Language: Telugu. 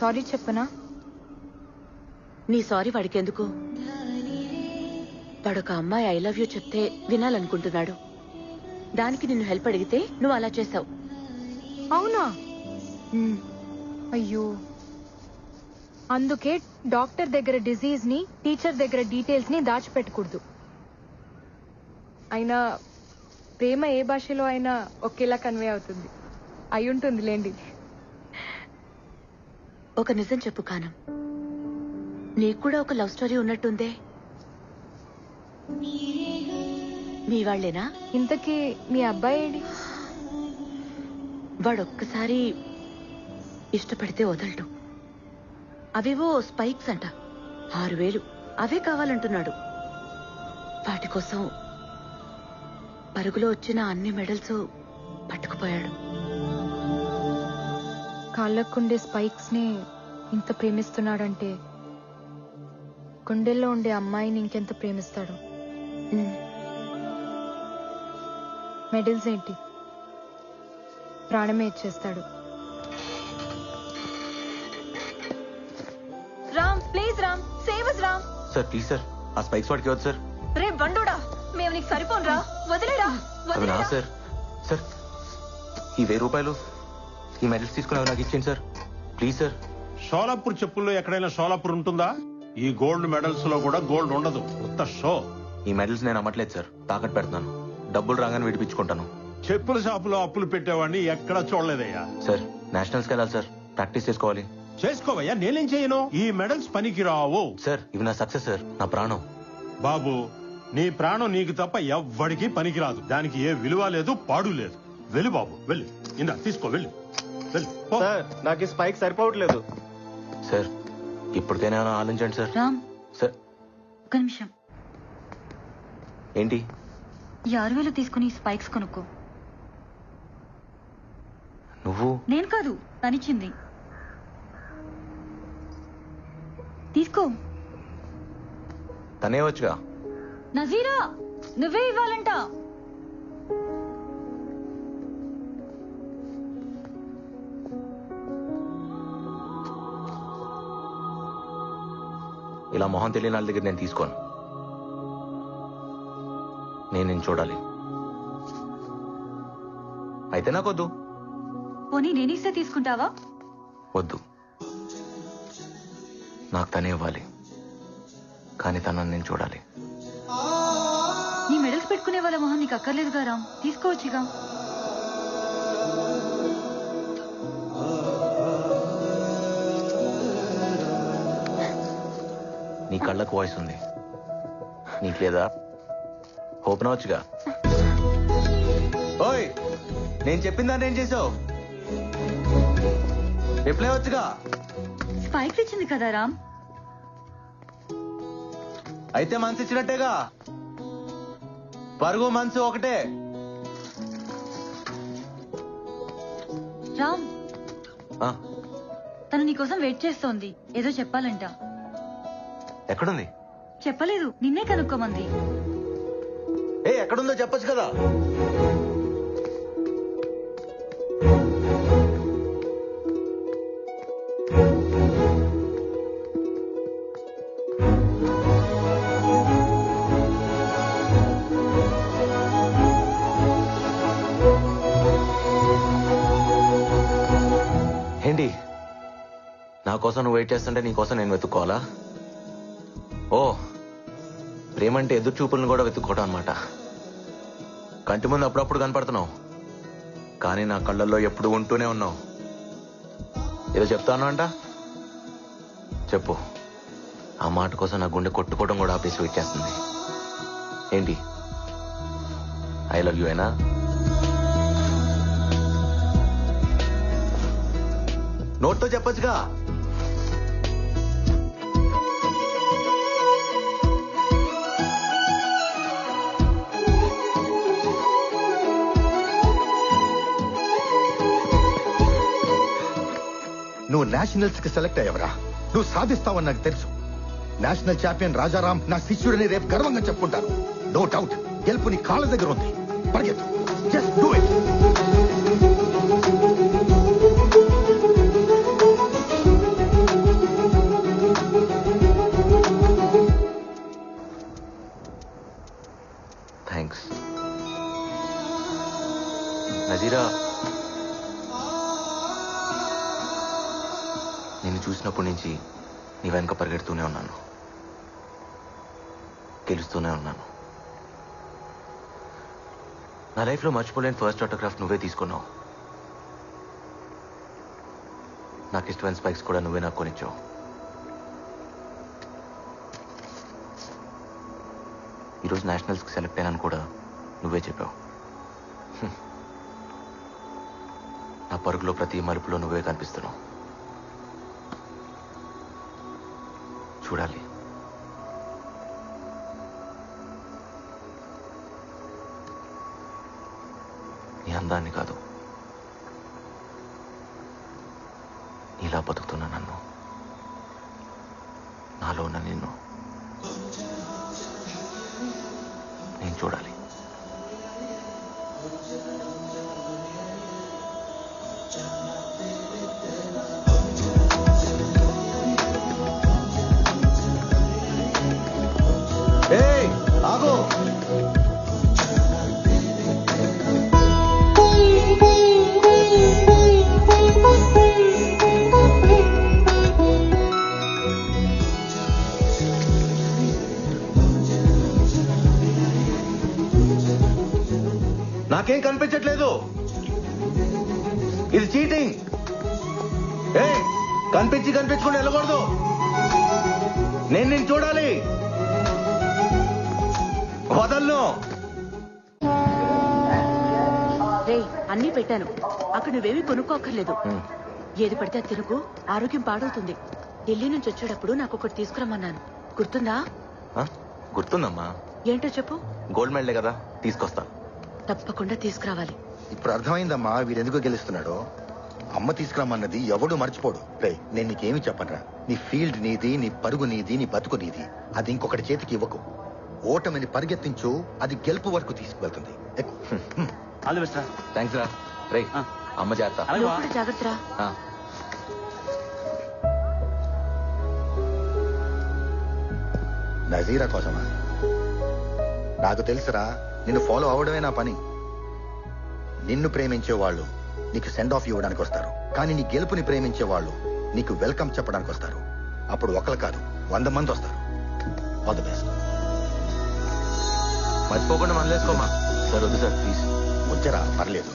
సారీ చెప్పనా? నీ సారీ వాడికెందుకు? వాడొక అమ్మాయి ఐ లవ్ యూ చెప్తే వినాలనుకుంటున్నాడు. దానికి నిన్ను హెల్ప్ అడిగితే నువ్వు అలా చేసావు అవునా? అయ్యో. అందుకే డాక్టర్ దగ్గర డిజీజ్ని టీచర్ దగ్గర డీటెయిల్స్ని దాచిపెట్టకూడదు. అయినా ప్రేమ ఏ భాషలో అయినా ఒకేలా కన్వే అవుతుంది. అయి ఉంటుంది లేండి ఒక నిజం చెప్పు కానం నీకు కూడా ఒక లవ్ స్టోరీ ఉన్నట్టుందే. మీ వాళ్ళేనా? ఇంతకీ మీ అబ్బాయి ఏడి? వాడొక్కసారి ఇష్టపడితే వదలడు. అవేవో స్పైక్స్ అంట. ఆరు వేలు. అవే కావాలంటున్నాడు. వాటి కోసం పరుగులో వచ్చిన అన్ని మెడల్స్ పట్టుకుపోయాడు. కాళ్ళకుండే స్పైక్స్ని ఇంత ప్రేమిస్తున్నాడంటే గుండెల్లో ఉండే అమ్మాయిని ఇంకెంత ప్రేమిస్తాడు? మెడల్స్ ఏంటి? ప్రాణమే ఇచ్చేస్తాడు. Ram please Ram save Ram. Sir please sir ఆ స్పైక్స్ వాడికి వద్దు సార్. రే బండోడా మేము నీకు సరిపోనురా వదిలేరా అవి నా సార్. సార్ ఈ వెయ్యి రూపాయలు ఈ మెడల్స్ తీసుకుని నాకు ఇచ్చేయండి సార్? ప్లీజ్ సార్ షోలాపూర్ చెప్పుల్లో ఎక్కడైనా షోలాపూర్ ఉంటుందా? ఈ గోల్డ్ మెడల్స్లో కూడా గోల్డ్ ఉండదు. ఉత్త షో. ఈ మెడల్స్ నేను అమ్మట్లేదు సార్. తాకట్టు పెడుతున్నాను డబ్బులు రాగానే విడిపించుకుంటాను. చెప్పుల షాపులో అప్పులు పెట్టేవాడిని ఎక్కడా చూడలేదయ్యా. సార్ నేషనల్స్కి వెళ్ళాలి సార్. ప్రాక్టీస్ చేసుకోవాలి. చేసుకోవయ్యా నేనేం చేయను? ఈ మెడల్స్ పనికి రావు. సార్ ఇవి నా సక్సెస్ సార్. నా ప్రాణం. బాబు నీ ప్రాణం నీకు తప్ప ఎవ్వడికి పనికిరాదు దానికి ఏ విలువ లేదు పాడు లేదు. వెళ్ళు బాబు వెళ్ళి. ఇందా తీసుకో వెళ్ళి. సార్ నాకు ఈ స్పైక్ సరిపోవట్లేదు. సార్ ఇప్పటికైనా ఆలోచించండి సార్. రామ్. సార్. ఒక నిమిషం. ఏంటి? ఈ ఆరు వేలు తీసుకుని స్పైక్స్ కొనుక్కో. నువ్వు? నేను కాదు తనిచ్చింది. తీసుకో. తనే వచ్చుగా? నజీరా నువ్వే ఇవ్వాలంట. ఇలా మొహం తెలియని వాళ్ళ దగ్గర నేను తీసుకోను. నేను నేను చూడాలి. అయితే నాకొద్దు పోనీ నేనిస్తే తీసుకుంటావా? వద్దు. నాకు తనే ఇవ్వాలి. కానీ తనని నేను చూడాలి. నీ మెడల్స్ పెట్టుకునే వాళ్ళ మొహం నీకు అక్కర్లేదుగా రామ్. తీసుకోవచ్చుగా నీ కళ్ళకు వాయిస్ ఉంది. నీకు లేదా? ఓపెన్ అవచ్చుగా ఓయ్ నేను చెప్పిన దాన్ని ఏం చేసావు? రిప్లై వచ్చుగా స్పైక్స్ ఇచ్చింది కదా రామ్. అయితే మనసు ఇచ్చినట్టేగా. పరుగు మనసు ఒకటే. రామ్ ఆ, తను నీకోసం వెయిట్ చేస్తోంది. ఏదో చెప్పాలంట. ఎక్కడుంది? చెప్పలేదు. నిన్నే కనుక్కోమంది. ఏ ఎక్కడుందో చెప్పొచ్చు కదా. ఏంటి? నా కోసం నువ్వు వెయిట్ చేస్తుంటే నీ కోసం నేను వెతుక్కోవాలా? ప్రేమంటే ఎదురు చూపులను కూడా వెతుక్కోవడం అనమాట కంటి ముందు అప్పుడప్పుడు కనపడుతున్నావు. కానీ నా కళ్ళల్లో ఎప్పుడు ఉంటూనే ఉన్నావు. ఏదో చెప్తాను అంట? చెప్పు. ఆ మాట కోసం నా గుండె కొట్టుకోవడం కూడా ఆపేసి వచ్చేస్తుంది. ఏంటి? ఐ లవ్ యూ అయినా? నోట్తో చెప్పొచ్చుగా? నువ్వు నేషనల్స్కి సెలెక్ట్ అయ్యవరా? నువ్వు సాధిస్తావని నాకు తెలుసు. నేషనల్ ఛాంపియన్ రాజారాం నా శిష్యుడని రేపు గర్వంగా చెప్పుకుంటాను నో డౌట్ గెలుపు నీ కాళ్ళ దగ్గర ఉంది. పరిగెత్తు. జస్ట్ డూ ఇట్ నిన్ను చూసినప్పటి నుంచి నీ వెనక పరిగెడుతూనే ఉన్నాను. గెలుస్తూనే ఉన్నాను. నా లైఫ్లో మర్చిపోలేని ఫస్ట్ ఆటోగ్రాఫ్ నువ్వే తీసుకున్నావు. నాకు ఇష్టమైన స్పైక్స్ కూడా నువ్వే నాకు కొనిచ్చావు. ఈరోజు నేషనల్స్కి సెలెక్ట్ అయ్యానని కూడా నువ్వే చెప్పావు. నా పరుగులో ప్రతి మలుపులో నువ్వే కనిపిస్తున్నావు. చూడాలి. నీ అందాన్ని కాదు. ఇలా బతుకుతున్న నన్ను. నాలో ఉన్న నిన్ను. నేను చూడాలి. ఇది చీటింగ్ ఏ కనిపించి కనిపించకుండా వెళ్ళకూడదు. నేను నేను చూడాలి. వదలను. రే అన్నీ పెట్టాను. అక్కడ నువ్వేమీ కొనుక్కోక్కర్లేదు. హ్మ్. ఏది పడితే అది తినుకు. ఆరోగ్యం పాడవుతుంది. ఢిల్లీ నుంచి వచ్చేటప్పుడు నాకు ఒకటి తీసుకురమ్మన్నాను. గుర్తుందా? ఆ? గుర్తుందమ్మా. ఏంటో చెప్పు. గోల్డ్ మెడలే కదా తీసుకొస్తా. తప్పకుండా తీసుకురావాలి. ఇప్పుడు అర్థమైందమ్మా వీడెందుకు గెలుస్తున్నాడో? అమ్మ తీసుకురమ్మన్నది ఎవడు మర్చిపోడు. రే నేను నీకేమి చెప్పనరా? నీ ఫీల్డ్ నీది నీ పరుగు నీది నీ బతుకు నీది. అది ఇంకొకటి చేతికి ఇవ్వకు. ఓటమిని పరిగెత్తించు అది గెలుపు వరకు తీసుకువెళ్తుంది. ఎక్కు. హ్మ్. ఆల్ ది బెస్ట్ రా. థ్యాంక్స్ రా రే ఆ. అమ్మ జాగ్రత్త. అలాగే బా. ఆ. నజీరా కోసమా? నాకు తెలుసురా నిన్ను ఫాలో అవడమే నా పని. నిన్ను ప్రేమించే వాళ్ళు నీకు సెండ్ ఆఫ్ ఇవ్వడానికి వస్తారు. కానీ నీ గెలుపుని ప్రేమించే వాళ్ళు నీకు వెల్కమ్ చెప్పడానికి వస్తారు. అప్పుడు ఒకరు కాదు వంద మంది వస్తారు. ఆల్ ది బెస్ట్ మర్చిపోకుండా మనలేసుకోమా సార్ వద్దు సార్ ప్లీజ్ వచ్చరా పర్లేదు.